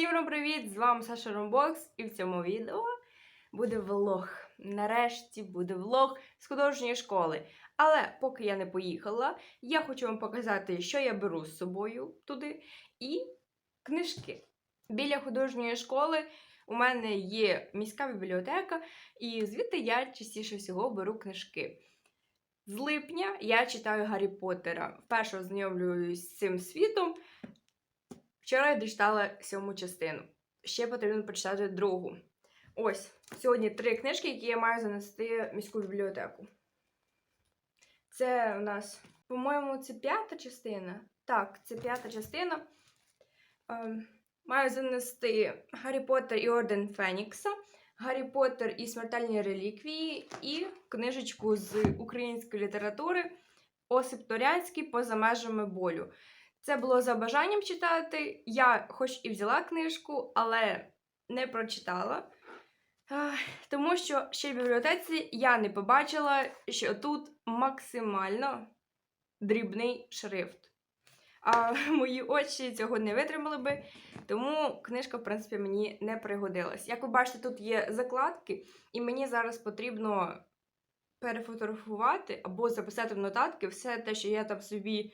Всім привіт! З вами Саша Ромбокс, і в цьому відео буде влог. Нарешті буде влог з художньої школи. Але поки я не поїхала, я хочу вам показати, що я беру з собою туди, і книжки. Біля художньої школи у мене є міська бібліотека, і звідти я частіше всього беру книжки. З липня я читаю Гаррі Поттера. Вперше ознайомлююсь з цим світом. Вчора я дочитала сьому частину. Ще потрібно прочитати другу. Ось, сьогодні три книжки, які я маю занести в міську бібліотеку. Це у нас, по-моєму, це п'ята частина. Так, це п'ята частина. Ем, маю занести Гаррі Поттер і Орден Фенікса, Гаррі Поттер і Смертельні реліквії, і книжечку з української літератури Осип Торянський поза межами болю. Це було за бажанням читати. Я хоч і взяла книжку, але не прочитала. Тому що ще в бібліотеці я не побачила, що тут максимально дрібний шрифт. А мої очі цього не витримали би, тому книжка, в принципі, мені не пригодилась. Як ви бачите, тут є закладки, і мені зараз потрібно перефотографувати або записати в нотатки все те, що я там собі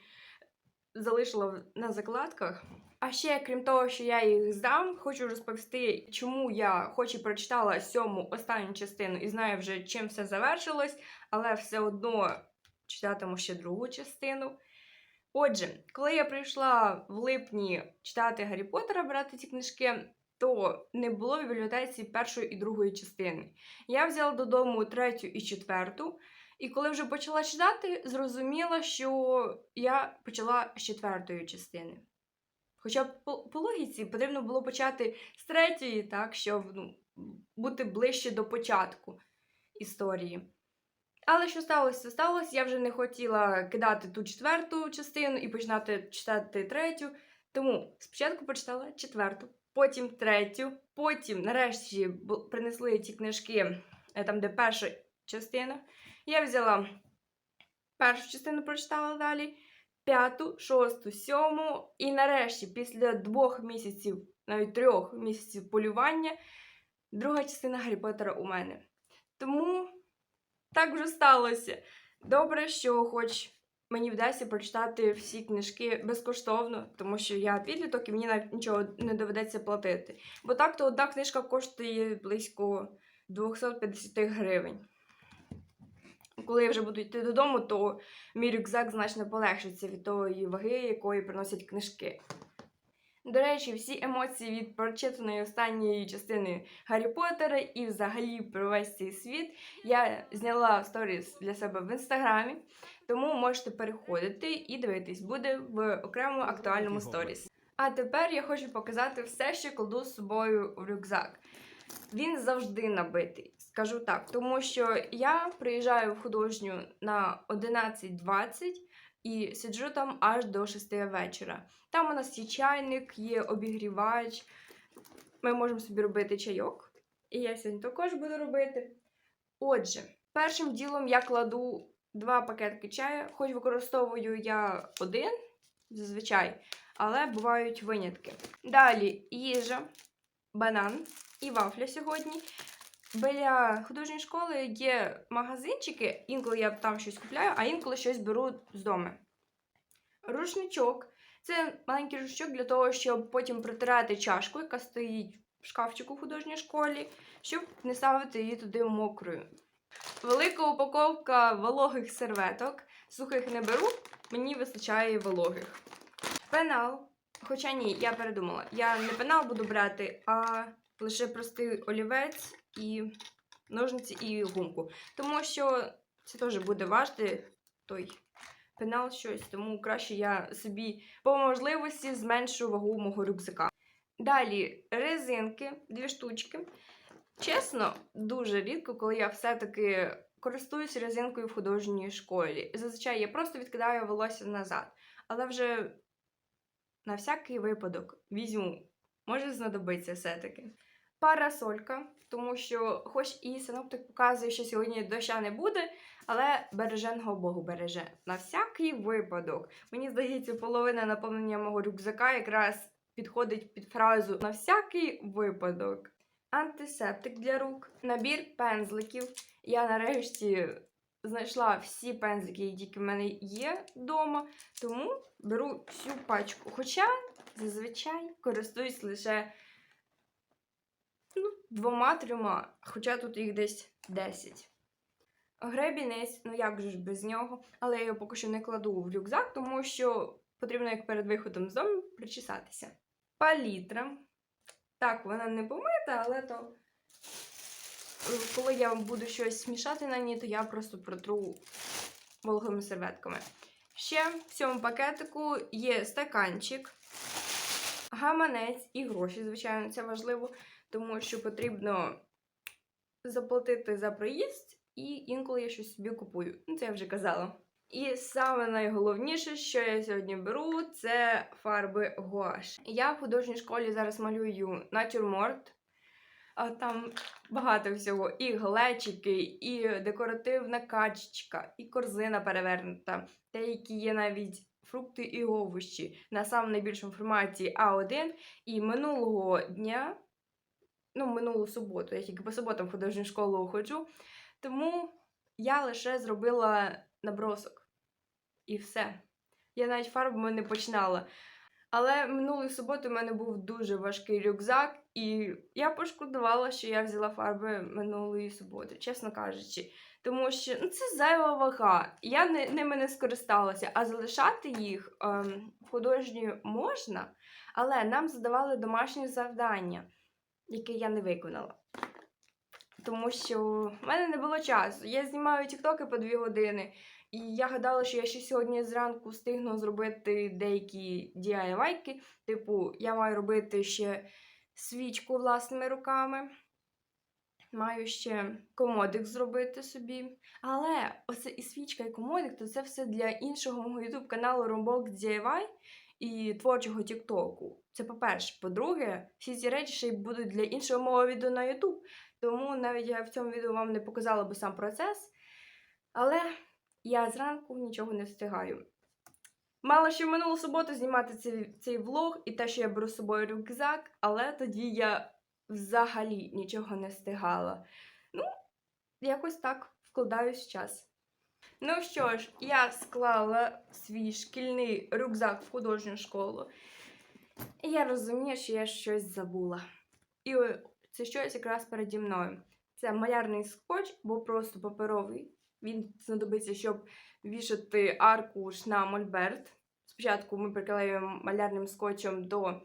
залишила на закладках. А ще, крім того, що я їх здам, хочу розповісти, чому я хоч і прочитала сьому останню частину і знаю вже, чим все завершилось, але все одно читатиму ще другу частину. Отже, коли я прийшла в липні читати Гаррі Поттера, брати ці книжки, то не було в бібліотеці першої і другої частини. Я взяла додому третю і четверту. І коли вже почала читати, зрозуміла, що я почала з четвертої частини. Хоча б по, по логіці потрібно було почати з третьої, так, щоб ну, бути ближче до початку історії. Але що сталося, то сталося. Я вже не хотіла кидати ту четверту частину і починати читати третю. Тому спочатку прочитала четверту, потім третю, потім, нарешті, принесли ті книжки, е, там, де перша частина. Я взяла першу частину, прочитала далі, п'яту, шосту, сьому. І нарешті, після двох місяців, навіть трьох місяців полювання, друга частина Гаррі Поттера у мене. Тому так вже сталося. Добре, що хоч мені вдасться прочитати всі книжки безкоштовно, тому що я підліток і мені навіть нічого не доведеться платити. Бо так то одна книжка коштує близько 250 гривень. Коли я вже буду йти додому, то мій рюкзак значно полегшиться від тої ваги, якої приносять книжки. До речі, всі емоції від прочитаної останньої частини Гаррі Поттера і взагалі про весь цей світ я зняла сторіс для себе в інстаграмі, тому можете переходити і дивитись, буде в окремому актуальному сторіс. А тепер я хочу показати все, що кладу з собою в рюкзак. Він завжди набитий, скажу так, тому що я приїжджаю в художню на 11.20 і сиджу там аж до 6 вечора. Там у нас є чайник, є обігрівач. Ми можемо собі робити чайок. І я сьогодні також буду робити. Отже, першим ділом я кладу два пакетки чаю, хоч використовую я один зазвичай, але бувають винятки. Далі їжа, банан і вафля сьогодні. Біля художньої школи є магазинчики, інколи я там щось купляю, а інколи щось беру з дому. Рушничок. Це маленький рушничок для того, щоб потім протирати чашку, яка стоїть в шкафчику в художній школі, щоб не ставити її туди мокрою. Велика упаковка вологих серветок. Сухих не беру, мені вистачає вологих. Пенал. Хоча ні, я передумала. Я не пенал буду брати, а лише простий олівець і ножниці і гумку. Тому що це теж буде важити той пенал щось, тому краще я собі по можливості зменшу вагу мого рюкзака. Далі резинки, дві штучки. Чесно, дуже рідко, коли я все-таки користуюсь резинкою в художній школі. Зазвичай я просто відкидаю волосся назад. Але вже на всякий випадок візьму. Може знадобиться все-таки. Парасолька, тому що, хоч і синоптик показує, що сьогодні доща не буде, але береженого Богу береже. На всякий випадок. Мені здається, половина наповнення мого рюкзака якраз підходить під фразу на всякий випадок. Антисептик для рук, набір пензликів. Я нарешті знайшла всі пензлики, які тільки в мене є вдома, тому беру всю пачку. Хоча зазвичай користуюсь лише ну, двома-трьома, хоча тут їх десь 10. Гребінець, ну як же ж без нього, але я його поки що не кладу в рюкзак, тому що потрібно як перед виходом з дому причесатися. Палітра. Так, вона не помита, але то коли я буду щось мішати на ній, то я просто протру вологими серветками. Ще в цьому пакетику є стаканчик, гаманець і гроші, звичайно, це важливо, тому що потрібно заплатити за проїзд, і інколи я щось собі купую. Ну, це я вже казала. І саме найголовніше, що я сьогодні беру, це фарби гуаш. Я в художній школі зараз малюю натюрморт. А там багато всього. І глечики, і декоративна качечка, і корзина перевернута. Деякі є навіть фрукти і овочі на саме найбільшому форматі А1. І минулого дня, ну, минулу суботу, я тільки по суботам в художню школу ходжу, тому я лише зробила набросок. І все. Я навіть фарбами не починала. Але минулої суботи в мене був дуже важкий рюкзак, і я пошкодувала, що я взяла фарби минулої суботи, чесно кажучи. Тому що ну, це зайва вага. Я не, ними не скористалася, а залишати їх ем, в художній можна, але нам задавали домашнє завдання, яке я не виконала. Тому що в мене не було часу. Я знімаю тіктоки по дві години, і я гадала, що я ще сьогодні зранку встигну зробити деякі DIY-ки. Типу, я маю робити ще свічку власними руками. Маю ще комодик зробити собі. Але оце і свічка, і комодик, то це все для іншого мого YouTube каналу Rombox DIY і творчого Тіктоку. Це по-перше. По-друге, всі ці речі ще й будуть для іншого мого відео на YouTube. Тому навіть я в цьому відео вам не показала би сам процес. Але я зранку нічого не встигаю. Мала ще минулу суботу знімати цей, цей влог і те, що я беру з собою рюкзак, але тоді я взагалі нічого не встигала. Ну, якось так вкладаюсь в час. Ну що ж, я склала свій шкільний рюкзак в художню школу. І я розумію, що я щось забула. І це щось якраз переді мною. Це малярний скотч, бо просто паперовий. Він знадобиться, щоб вішати аркуш на мольберт. Спочатку ми приклеюємо малярним скотчем до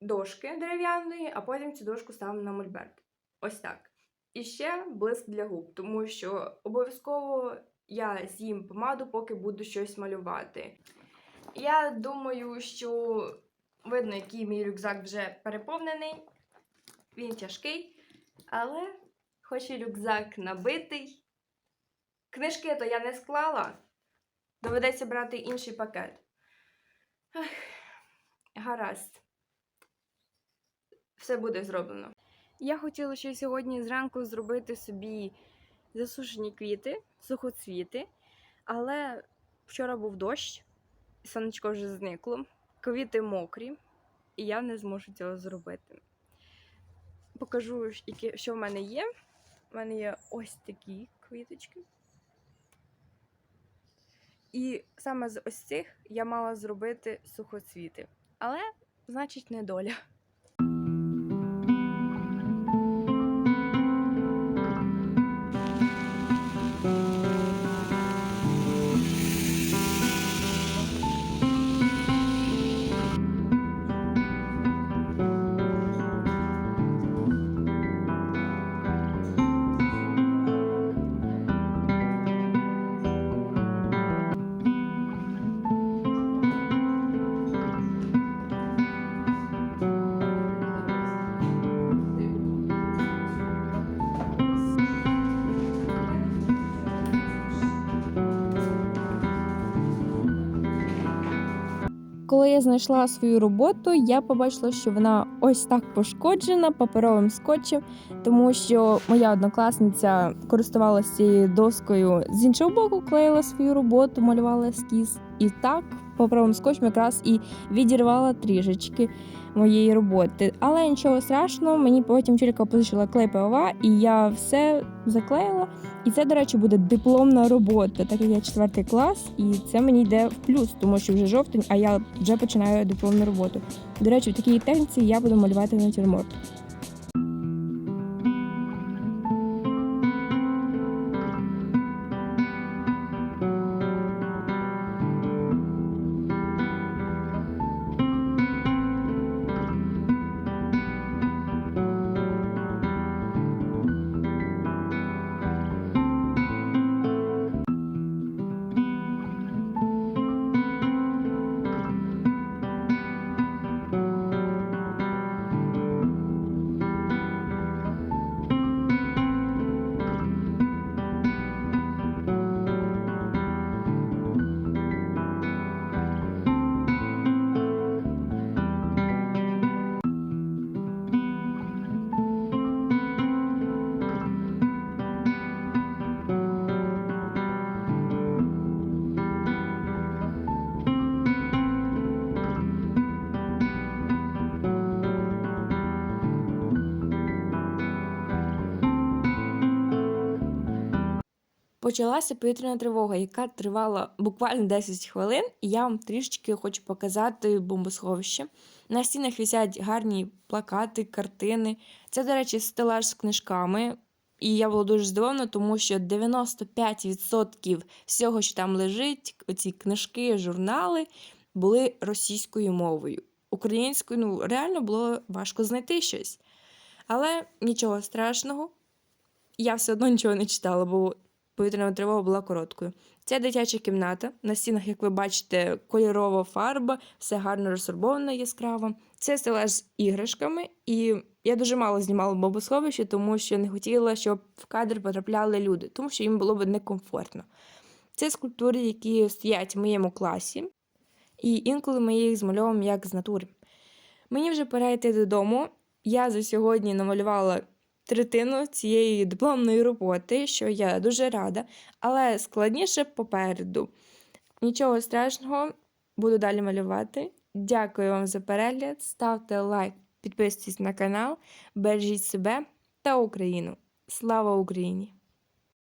дошки дерев'яної, а потім цю дошку ставимо на мольберт. Ось так. І ще блиск для губ, тому що обов'язково я з'їм помаду, поки буду щось малювати. Я думаю, що видно, який мій рюкзак вже переповнений. Він тяжкий, але хоч і рюкзак набитий. Книжки то я не склала. Доведеться брати інший пакет. Ех, гаразд. Все буде зроблено. Я хотіла ще сьогодні зранку зробити собі засушені квіти, сухоцвіти, але вчора був дощ, сонечко вже зникло, квіти мокрі, і я не зможу цього зробити. Покажу, що в мене є. У мене є ось такі квіточки. І саме з ось цих я мала зробити сухоцвіти. Але, значить, не доля. Я знайшла свою роботу, я побачила, що вона ось так пошкоджена паперовим скотчем, тому що моя однокласниця користувалася цією доскою з іншого боку, клеїла свою роботу, малювала ескіз. І так паперовим скотчем якраз і відірвала трішечки моєї роботи. Але нічого страшного, мені потім тільки позичила клей ПВА, і я все заклеїла. І це, до речі, буде дипломна робота, так як я четвертий клас, і це мені йде в плюс, тому що вже жовтень, а я вже починаю дипломну роботу. До речі, в такій техніці я буду малювати натюрморт. Почалася повітряна тривога, яка тривала буквально 10 хвилин, і я вам трішечки хочу показати бомбосховище. На стінах висять гарні плакати, картини. Це, до речі, стелаж з книжками. І я була дуже здивована, тому що 95% всього, що там лежить, оці книжки, журнали, були російською мовою. Українською ну, реально було важко знайти щось. Але нічого страшного, я все одно нічого не читала, бо повітряна тривога була короткою. Це дитяча кімната. На стінах, як ви бачите, кольорова фарба, все гарно розфарбовано яскраво. Це стелаж з іграшками, і я дуже мало знімала бомбосховище, тому що не хотіла, щоб в кадр потрапляли люди, тому що їм було б некомфортно. Це скульптури, які стоять в моєму класі, і інколи ми їх змальовуємо як з натури. Мені вже пора йти додому. Я за сьогодні намалювала третину цієї дипломної роботи, що я дуже рада, але складніше попереду. Нічого страшного, буду далі малювати. Дякую вам за перегляд. Ставте лайк, підписуйтесь на канал, бережіть себе та Україну. Слава Україні!